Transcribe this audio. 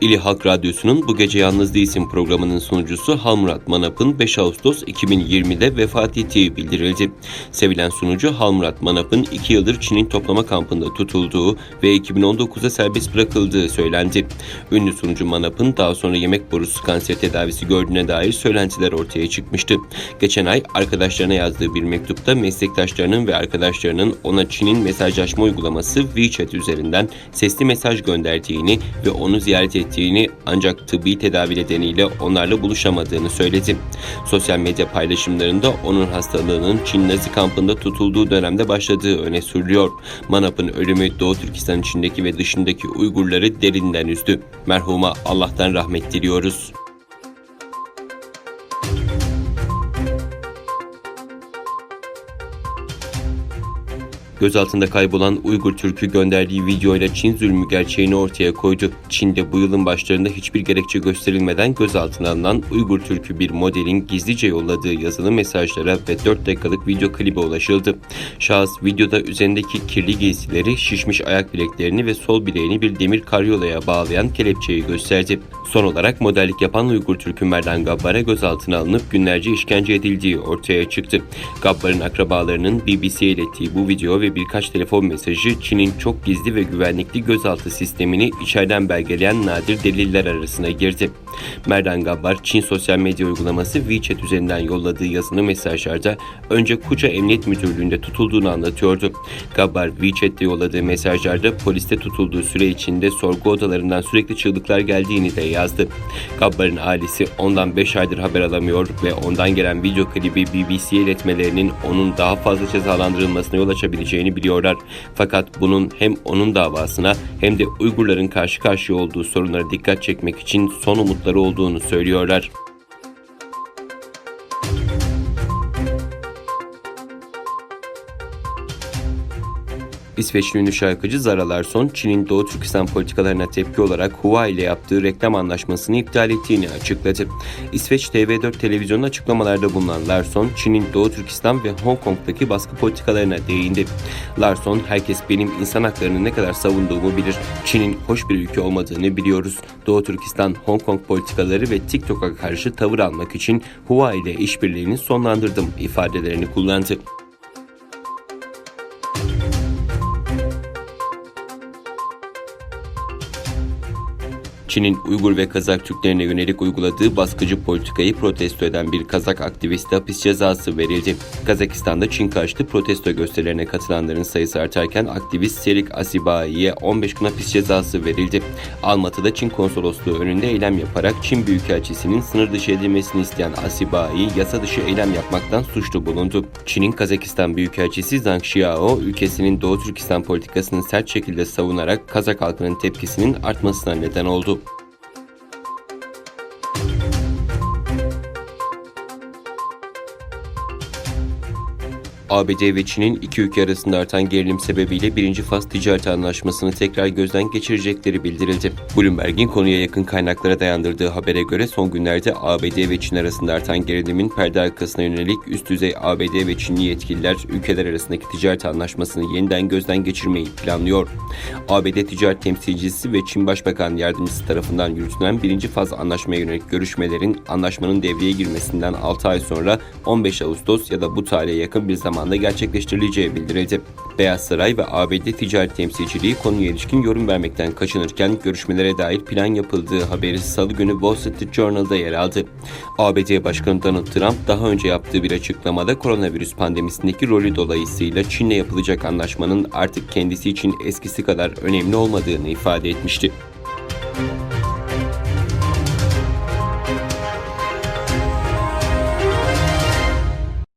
İli Halk Radyosu'nun Bu Gece Yalnız Değilsin programının sunucusu Halmurat Manap'ın 5 Ağustos 2020'de vefat ettiği bildirildi. Sevilen sunucu Halmurat Manap'ın 2 yıldır Çin'in toplama kampında tutulduğu ve 2019'da serbest bırakıldığı söylendi. Ünlü sunucu Manap'ın daha sonra yemek borusu kanser tedavisi gördüğüne dair söylentiler ortaya çıkmıştı. Geçen ay arkadaşlarına yazdığı bir mektupta meslektaşlarının ve arkadaşlarının ona Çin'in mesajlaşma uygulaması WeChat üzerinden sesli mesaj gönderdiğini ve onu ziyaret ettiğini ancak tıbbi tedavi nedeniyle onlarla buluşamadığını söyledi. Sosyal medya paylaşımlarında onun hastalığının Çin Nazi kampında tutulduğu dönemde başladığı öne sürülüyor. Manap'ın ölümü Doğu Türkistan içindeki ve dışındaki Uygurları derinden üzdü. Merhuma Allah'tan rahmet diliyoruz. Gözaltında kaybolan Uygur Türk'ü gönderdiği videoyla Çin zulmü gerçeğini ortaya koydu. Çin'de bu yılın başlarında hiçbir gerekçe gösterilmeden gözaltına alınan Uygur Türk'ü bir modelin gizlice yolladığı yazılı mesajlara ve 4 dakikalık video klibe ulaşıldı. Şahıs videoda üzerindeki kirli giysileri, şişmiş ayak bileklerini ve sol bileğini bir demir karyolaya bağlayan kelepçeyi gösterdi. Son olarak modellik yapan Uygur Türk'ü Merdan Gabbar'a gözaltına alınıp günlerce işkence edildiği ortaya çıktı. Gabbar'ın akrabalarının BBC'ye ilettiği bu video ve birkaç telefon mesajı Çin'in çok gizli ve güvenlikli gözaltı sistemini içeriden belgeleyen nadir deliller arasına girdi. Merdan Gabbar, Çin sosyal medya uygulaması WeChat üzerinden yolladığı yazılı mesajlarda önce Kuca Emniyet Müdürlüğü'nde tutulduğunu anlatıyordu. Gabbar, WeChat'te yolladığı mesajlarda poliste tutulduğu süre içinde sorgu odalarından sürekli çığlıklar geldiğini de yazdı. Gabbar'ın ailesi ondan 5 aydır haber alamıyor ve ondan gelen video klibi BBC'ye iletmelerinin onun daha fazla cezalandırılmasına yol açabileceğini biliyorlar. Fakat bunun hem onun davasına hem de Uygurların karşı karşıya olduğu sorunlara dikkat çekmek için son umutları olduğunu söylüyorlar. İsveçli ünlü şarkıcı Zara Larsson, Çin'in Doğu Türkistan politikalarına tepki olarak Huawei ile yaptığı reklam anlaşmasını iptal ettiğini açıkladı. İsveç TV4 televizyonun açıklamalarda bulunan Larsson, Çin'in Doğu Türkistan ve Hong Kong'daki baskı politikalarına değindi. Larsson, herkes benim insan haklarını ne kadar savunduğumu bilir. Çin'in hoş bir ülke olmadığını biliyoruz. Doğu Türkistan, Hong Kong politikaları ve TikTok'a karşı tavır almak için Huawei ile işbirliğini sonlandırdım ifadelerini kullandı. Çin'in Uygur ve Kazak Türklerine yönelik uyguladığı baskıcı politikayı protesto eden bir Kazak aktiviste hapis cezası verildi. Kazakistan'da Çin karşıtı protesto gösterilerine katılanların sayısı artarken aktivist Serik Asibai'ye 15 gün hapis cezası verildi. Almatı'da Çin konsolosluğu önünde eylem yaparak Çin Büyükelçisi'nin sınır dışı edilmesini isteyen Asibai yasa dışı eylem yapmaktan suçlu bulundu. Çin'in Kazakistan Büyükelçisi Zhang Xiao ülkesinin Doğu Türkistan politikasını sert şekilde savunarak Kazak halkının tepkisinin artmasına neden oldu. ABD ve Çin'in iki ülke arasında artan gerilim sebebiyle birinci faz ticaret anlaşmasını tekrar gözden geçirecekleri bildirildi. Bloomberg'in konuya yakın kaynaklara dayandırdığı habere göre son günlerde ABD ve Çin arasında artan gerilimin perde arkasına yönelik üst düzey ABD ve Çinli yetkililer ülkeler arasındaki ticaret anlaşmasını yeniden gözden geçirmeyi planlıyor. ABD ticaret temsilcisi ve Çin Başbakan Yardımcısı tarafından yürütülen birinci faz anlaşmaya yönelik görüşmelerin anlaşmanın devreye girmesinden 6 ay sonra 15 Ağustos ya da bu tarihe yakın bir zaman zamanda gerçekleştirileceği bildirildi. Beyaz Saray ve ABD ticaret temsilciliği konuya ilişkin yorum vermekten kaçınırken görüşmelere dair plan yapıldığı haberi salı günü Wall Street Journal'da yer aldı. ABD Başkanı Donald Trump daha önce yaptığı bir açıklamada koronavirüs pandemisindeki rolü dolayısıyla Çin'le yapılacak anlaşmanın artık kendisi için eskisi kadar önemli olmadığını ifade etmişti.